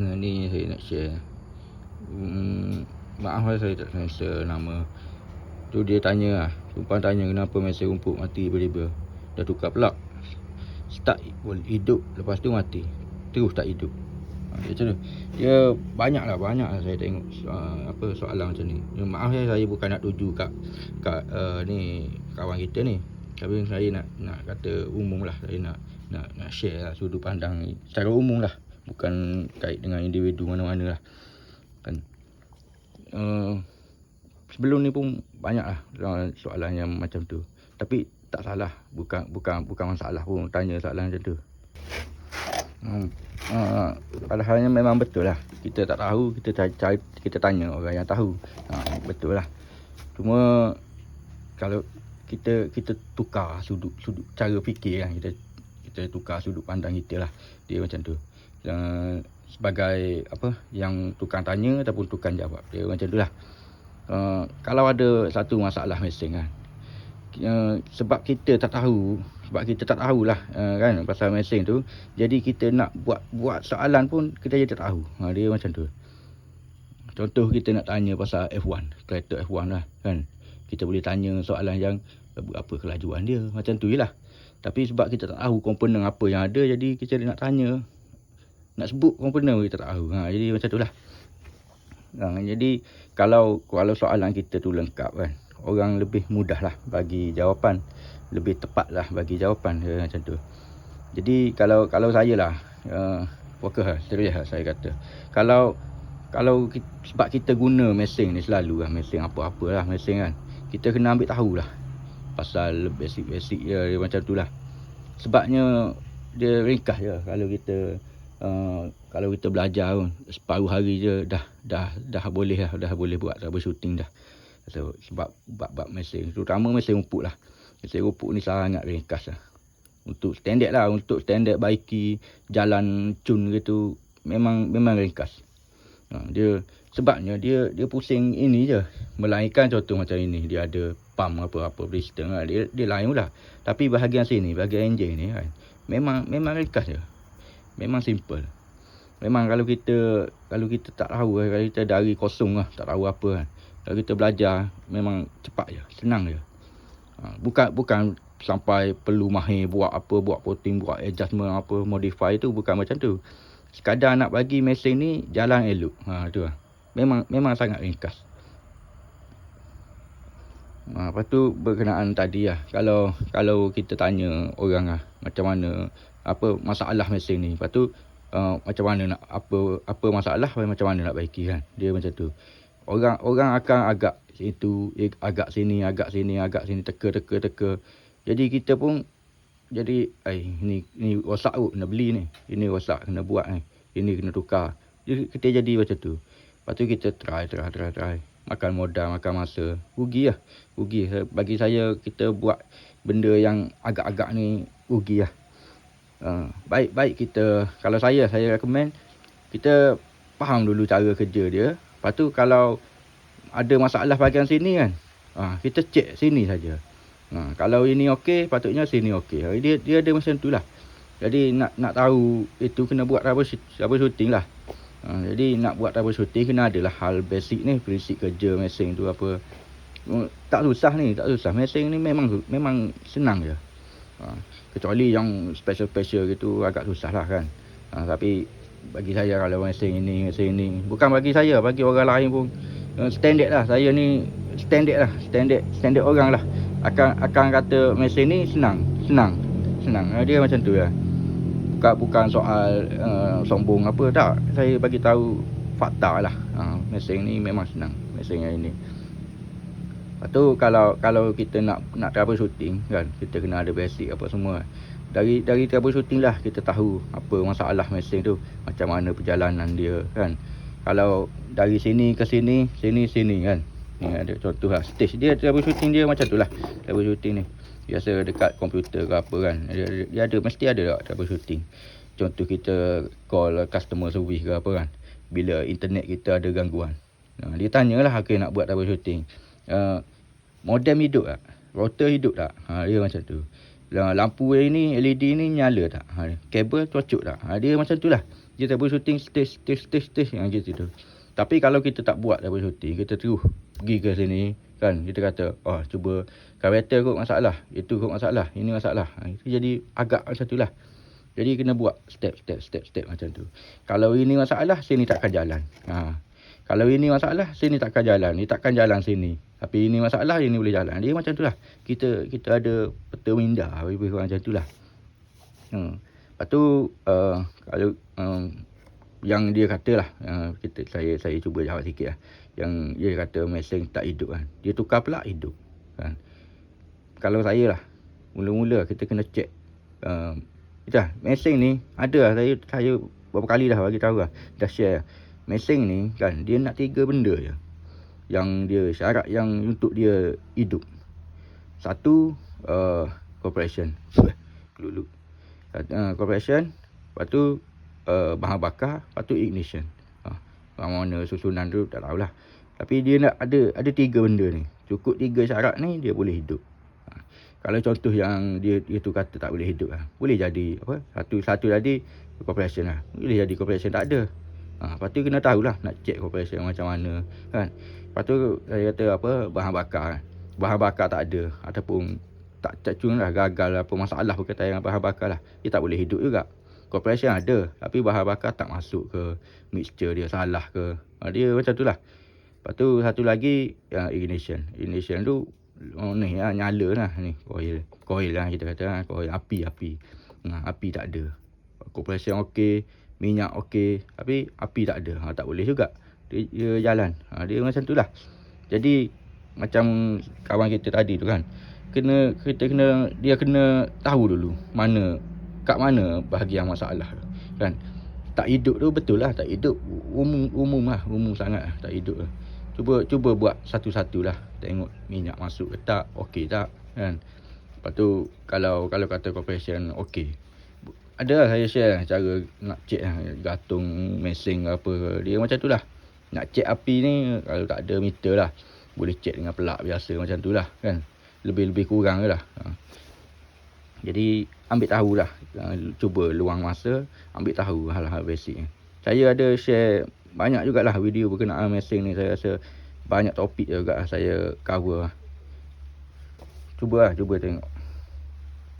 Nah, ni saya nak share. Hmm, maaf lah saya tak sensor nama. Tu dia tanya lah. Tumpang tanya kenapa mesin rumput mati tiba-tiba. Dah tukar pelak. Start hidup. Lepas tu mati. Terus tak hidup. Ha, dia macam tu. Dia banyak lah. Banyak lah saya tengok uh, apa soalan macam ni. Maaf ya saya bukan nak tuju kat, kat uh, ni kawan kita ni. Tapi saya nak nak kata umum lah. Saya nak nak, nak share lah sudut pandang ni. Secara umum lah bukan kait dengan individu mana-mana lah kan? Uh, sebelum ni pun banyak lah soalan yang macam tu. Tapi tak salah. Bukan bukan bukan masalah pun. Tanya soalan macam tu. Hmm. Uh, padahalnya memang betul lah. Kita tak tahu kita cari, kita tanya orang yang tahu. Uh, betul lah. Cuma kalau kita kita tukar sudut sudut cara fikir kan kita kita tukar sudut pandang kita lah. Dia macam tu. Uh, sebagai apa yang tukang tanya ataupun tukang jawab. Dia macam itulah uh, kalau ada satu masalah mesin kan. Uh, sebab kita tak tahu sebab kita tak tahulah uh, kan pasal mesin tu. Jadi kita nak buat buat soalan pun kita jadi tak tahu. Uh, dia macam tu. Contoh kita nak tanya pasal F1 kereta F1 lah kan. Kita boleh tanya soalan yang apa kelajuan dia. Macam tu je lah tapi sebab kita tak tahu komponen apa yang ada jadi kita nak tanya nak sebut komponen kita tak tahu. Ha, jadi macam itulah. Ha, jadi kalau kalau soalan kita tu lengkap kan, orang lebih mudah lah bagi jawapan, lebih tepat lah bagi jawapan ya, macam tu. Jadi kalau kalau saya lah, uh, worker lah, lah saya kata. Kalau kalau kita, sebab kita guna mesin ni selalu lah, mesin apa-apa lah mesin kan. Kita kena ambil tahu lah pasal basic-basic dia, dia macam tu lah. Sebabnya dia ringkas je kalau kita Uh, kalau kita belajar pun. Separuh hari je dah dah dah boleh lah dah boleh buat troubleshooting dah. So, sebab bab-bab mesin. Terutama mesin rumput lah. Mesin rumput ni sangat ringkas lah. Untuk standard lah untuk standard baiki jalan cun gitu memang memang ringkas. Uh, dia sebabnya dia dia pusing ini je. Melainkan contoh macam ini. Dia ada pump apa-apa piston lah. dia dia lain pula tapi bahagian sini bahagian enjin ni kan memang memang ringkas je memang simple. Memang kalau kita kalau kita tak tahu kalau kita dari kosong lah, tak tahu apa kan. Kalau kita belajar memang cepat je, senang je. Ha, bukan bukan sampai perlu mahir buat apa, buat potting, buat adjustment apa, modify tu bukan macam tu. Sekadar nak bagi mesin ni jalan elok. Ha tu lah. Memang memang sangat ringkas. Ha, lepas tu berkenaan tadi lah. Kalau kalau kita tanya orang lah macam mana apa masalah mesin ni. Lepas tu uh, macam mana nak apa apa masalah macam mana nak baiki kan. Dia macam tu. Orang orang akan agak itu eh, agak sini agak sini agak sini teka teka teka. Jadi kita pun jadi ai ni ni rosak tu kena beli ni. Ini rosak kena buat ni. Ini kena tukar. Jadi kita jadi macam tu. Lepas tu kita try try try try. Makan modal, makan masa. Rugi lah. Rugi. Bagi saya kita buat benda yang agak-agak ni rugi lah. Ha, baik-baik kita kalau saya saya recommend kita faham dulu cara kerja dia. Lepas tu kalau ada masalah bahagian sini kan. Ha, kita check sini saja. Ha, kalau ini okey, patutnya sini okey. Dia dia ada macam itulah. Jadi nak nak tahu itu kena buat apa apa shooting lah. Ha, jadi nak buat apa shooting kena adalah hal basic ni, prinsip kerja mesin tu apa. Tak susah ni, tak susah. Mesin ni memang memang senang je. Ha, kecuali yang special-special gitu agak susah lah kan. Ha, tapi bagi saya kalau mesin ini, mesin ini. Bukan bagi saya, bagi orang lain pun. Uh, standard lah. Saya ni standard lah. Standard standard orang lah. Akan akan kata mesin ni senang. Senang. Senang. Ha, dia macam tu lah. Bukan, bukan soal uh, sombong apa. Tak. Saya bagi tahu fakta lah. Ha, mesin ni memang senang. Mesin yang ini. Lepas tu kalau kalau kita nak nak troubleshooting kan, kita kena ada basic apa semua. Dari dari troubleshooting lah kita tahu apa masalah mesin tu, macam mana perjalanan dia kan. Kalau dari sini ke sini, sini sini kan. Ni ada contoh lah stage dia troubleshooting dia macam tu lah. Troubleshooting ni. Biasa dekat komputer ke apa kan. Dia, dia ada mesti ada tak troubleshooting. Contoh kita call customer service ke apa kan. Bila internet kita ada gangguan. Nah, dia tanyalah okay nak buat troubleshooting uh, modem hidup tak? Router hidup tak? Ha, dia macam tu. Lampu ni LED ni nyala tak? Ha, kabel cocok tak? Ha, dia macam tu lah. Kita boleh shooting stage, stage, stage, stage yang gitu tu. Tapi kalau kita tak buat double shooting, kita terus pergi ke sini, kan? Kita kata oh cuba karakter kot masalah. Itu kot masalah. Ini masalah. Ha, itu jadi agak macam tu lah. Jadi kena buat step step step step macam tu. Kalau ini masalah sini takkan jalan. Ha. kalau ini masalah sini takkan jalan. Ni takkan jalan sini. Tapi ini masalah ini boleh jalan. Dia macam tu lah. Kita kita ada peta minda lebih kurang macam tu lah. Hmm. lepas tu uh, kalau um, yang dia kata lah kita saya saya cuba jawab sikit lah. Yang dia kata mesin tak hidup kan. Dia tukar pula hidup kan. Kalau saya lah mula-mula kita kena check uh, dah mesin ni ada lah. Saya saya berapa kali dah bagi tahu lah dah share mesin ni kan dia nak tiga benda je. Yang dia syarat yang untuk dia hidup. Satu uh, corporation. Lulu uh, corporation. Lepas tu uh, bahan bakar lepas tu ignition mana susunan tu tak tahulah. Tapi dia nak ada ada tiga benda ni. Cukup tiga syarat ni dia boleh hidup. Ha. Kalau contoh yang dia dia tu kata tak boleh hidup lah. Boleh jadi apa? Satu satu tadi corporation lah. Boleh jadi corporation tak ada. Ha, lepas tu kena tahulah nak check corporation macam mana kan. Lepas tu saya kata apa bahan bakar kan. Bahan bakar tak ada ataupun tak cacung lah gagal apa masalah berkaitan dengan bahan bakar lah. Dia tak boleh hidup juga corporation ada tapi bahan bakar tak masuk ke mixture dia salah ke. Ha, dia macam tu lah. Lepas tu satu lagi yang ignition ignition tu oh, ni ya, nyala lah ni coil. Coil lah kita kata lah. coil api api. Ha, api tak ada. Corporation okey minyak okey tapi api tak ada. Ha, tak boleh juga. Dia, dia jalan. Ha, dia macam tu lah. Jadi macam kawan kita tadi tu kan kena kita kena dia kena tahu dulu mana kat mana bahagian masalah kan? Tak hidup tu betul lah tak hidup umum umum lah umum sangat lah tak hidup lah. cuba cuba buat satu-satu lah tengok minyak masuk ke tak okey tak kan? Lepas tu kalau kalau kata corporation okey. Ada lah saya share cara nak check lah gatung mesin apa dia macam tu lah. Nak check api ni kalau tak ada meter lah boleh check dengan pelak biasa macam tu lah kan? Lebih-lebih kurang lah. Ha. Jadi ambil tahu lah Cuba luang masa Ambil tahu hal-hal basic Saya ada share banyak jugalah video berkenaan mesin ni. Saya rasa banyak topik juga saya cover Cuba lah, cuba tengok